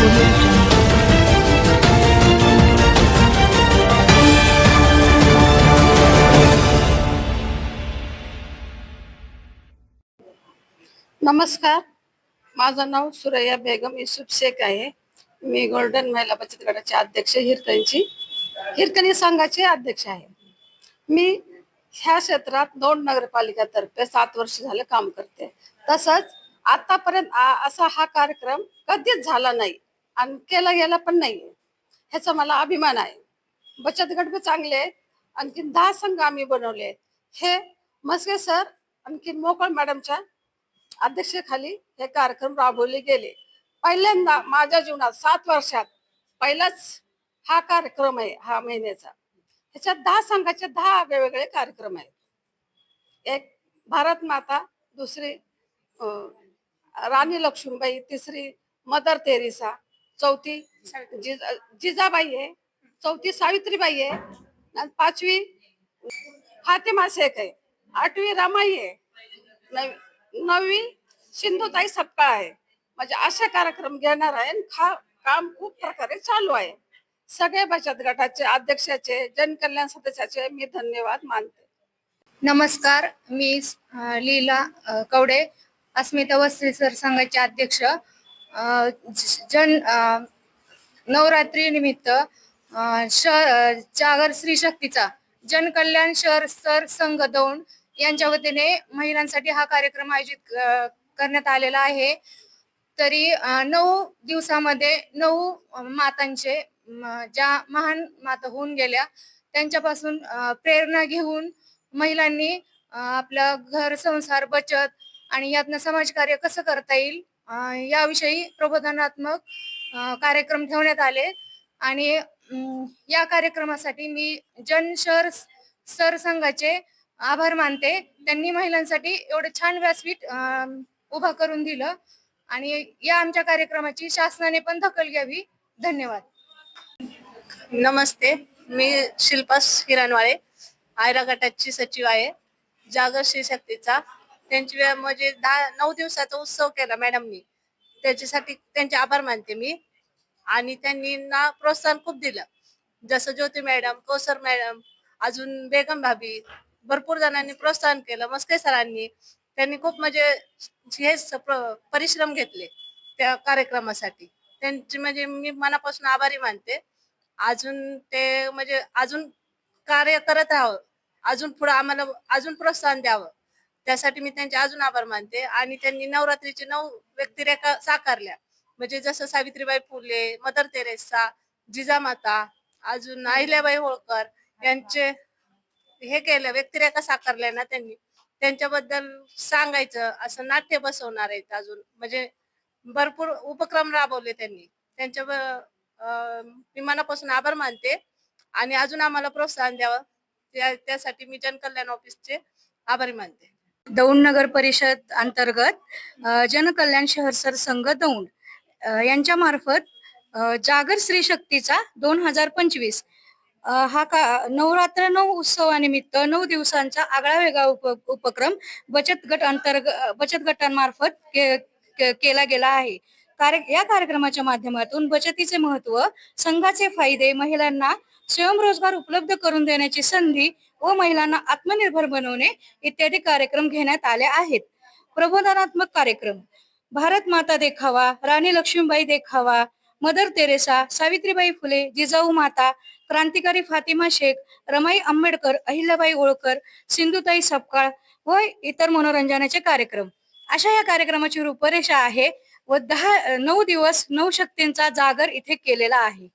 नमस्कार. माझं नाव सुरैया बेगम युसुफ शेख आहे. मी गोल्डन महिला बचत गटाचे अध्यक्ष हिरकणची हिरकणी संघाचे अध्यक्ष आहे. मी ह्या क्षेत्रात दोन नगरपालिकातर्फे सात वर्ष झालं काम करते. तसंच आतापर्यंत असा हा कार्यक्रम कधीच झाला नाही. आणि केला गेला पण नाही ह्याचा मला अभिमान आहे. बचत गट बी चांगले आहेत. आणखीन दहा संघ आम्ही बनवले आहेत. हे मस्के सर आणखीन मोकळ मॅडमच्या अध्यक्षेखाली हे कार्यक्रम राबवले गेले. पहिल्यांदा माझ्या जीवनात सात वर्षात पहिलाच हा कार्यक्रम आहे हा महिन्याचा. ह्याच्यात दहा संघाचे दहा वेगवेगळे कार्यक्रम आहेत. एक भारत माता दुसरी राणी लक्ष्मीबाई तिसरी मदर तेरेसा चौथी जिजा- जिजाबाई आहे चौथी सावित्रीबाई आहे पाचवी फातिमा शेख आहे आठवी रमाई आहे नववी सिंधुताई सपकाळ आहे म्हणजे असे कार्यक्रम घेणार आहे खा काम खूप प्रकारे चालू आहे. सगळे बचत गटाचे अध्यक्षाचे जनकल्याण सदस्याचे मी धन्यवाद मानते. नमस्कार मी लीला कवडे अस्मिता वस्त्री सर संघाचे अध्यक्ष जन नवरात्रीनिमित्त नवरात्री निमित्त श जागर स्त्री शक्तीचा जनकल्याण शहर सर संघ दौंड यांच्या वतीने महिलांसाठी हा कार्यक्रम आयोजित करण्यात आलेला आहे. तरी नऊ दिवसामध्ये नऊ मातांचे ज्या महान माता होऊन गेल्या त्यांच्यापासून प्रेरणा घेऊन महिलांनी आपलं घर संसार बचत आणि यातनं समाजकार्य कसं करता येईल याविषयी प्रबोधनात्मक कार्यक्रम ठेवण्यात आले. आणि या कार्यक्रमासाठी मी जन शहर सरसंघाचे आभार मानते. त्यांनी महिलांसाठी एवढं छान व्यासपीठ उभा करून दिलं. आणि या आमच्या कार्यक्रमाची शासनाने पण दखल घ्यावी. धन्यवाद. नमस्ते. मी शिल्पा हिरणवाळे आयरा गटाची सचिव आहे. जागर श्री शक्तीचा त्यांची म्हणजे दहा नऊ दिवसाचा उत्सव केला मॅडमनी. त्याच्यासाठी त्यांचे आभार मानते मी. आणि त्यांनी ना प्रोत्साहन खूप दिलं. जसं ज्योती मॅडम कौसर मॅडम अजून बेगम भाभी भरपूर जणांनी प्रोत्साहन केलं. मस्के सरांनी. त्यांनी खूप म्हणजे हे स- प्र- परिश्रम घेतले त्या कार्यक्रमासाठी. त्यांची म्हणजे मी मनापासून आभारी मानते. अजून ते म्हणजे अजून कार्य करत राहावं. अजून पुढे आम्हाला अजून प्रोत्साहन द्यावं. त्यासाठी मी त्यांचे अजून आभार मानते. आणि त्यांनी नवरात्रीचे नऊ व्यक्तिरेखा साकारल्या. म्हणजे जसं सावित्रीबाई फुले मदर तेरेसा जिजामाता अजून अहिल्याबाई होळकर यांचे हे केलं व्यक्तिरेखा साकारल्या ना त्यांनी. त्यांच्याबद्दल सांगायचं असं नाट्य बसवणार आहेत अजून. म्हणजे भरपूर उपक्रम राबवले त्यांनी. त्यांच्या मी मनापासून आभार मानते. आणि अजून आम्हाला प्रोत्साहन द्यावं. त्यासाठी मी जनकल्याण ऑफिसचे आभारी मानते. दौंड नगर परिषद अंतर्गत जनकल्याण शहर सर संघ दौंड यांच्या मार्फत जागर स्त्री शक्तीचा दोन हजार पंचवीस हा का नवरात्र नऊ उत्सवानिमित्त नऊ दिवसांचा आगळा वेगळा उप उपक्रम बचत गट अंतर्गत बचत गटांमार्फत के- के- केला गेला आहे. कार्य या कार्यक्रमाच्या माध्यमातून बचतीचे महत्त्व संघाचे फायदे महिलांना स्वयंरोजगार उपलब्ध करून देण्याची संधी व महिलांना आत्मनिर्भर बनवणे इत्यादी कार्यक्रम घेण्यात आले आहेत. प्रबोधनात्मक कार्यक्रम. भारत माता देखावा राणी लक्ष्मीबाई देखावा मदर तेरेसा सावित्रीबाई फुले जिजाऊ माता क्रांतिकारी फातिमा शेख रमाई आंबेडकर अहिल्याबाई होळकर सिंधुताई सपकाळ व इतर मनोरंजनाचे कार्यक्रम. अशा या कार्यक्रमाची रूपरेषा आहे व दहा नऊ दिवस नऊ शक्तींचा जागर इथे केलेला आहे.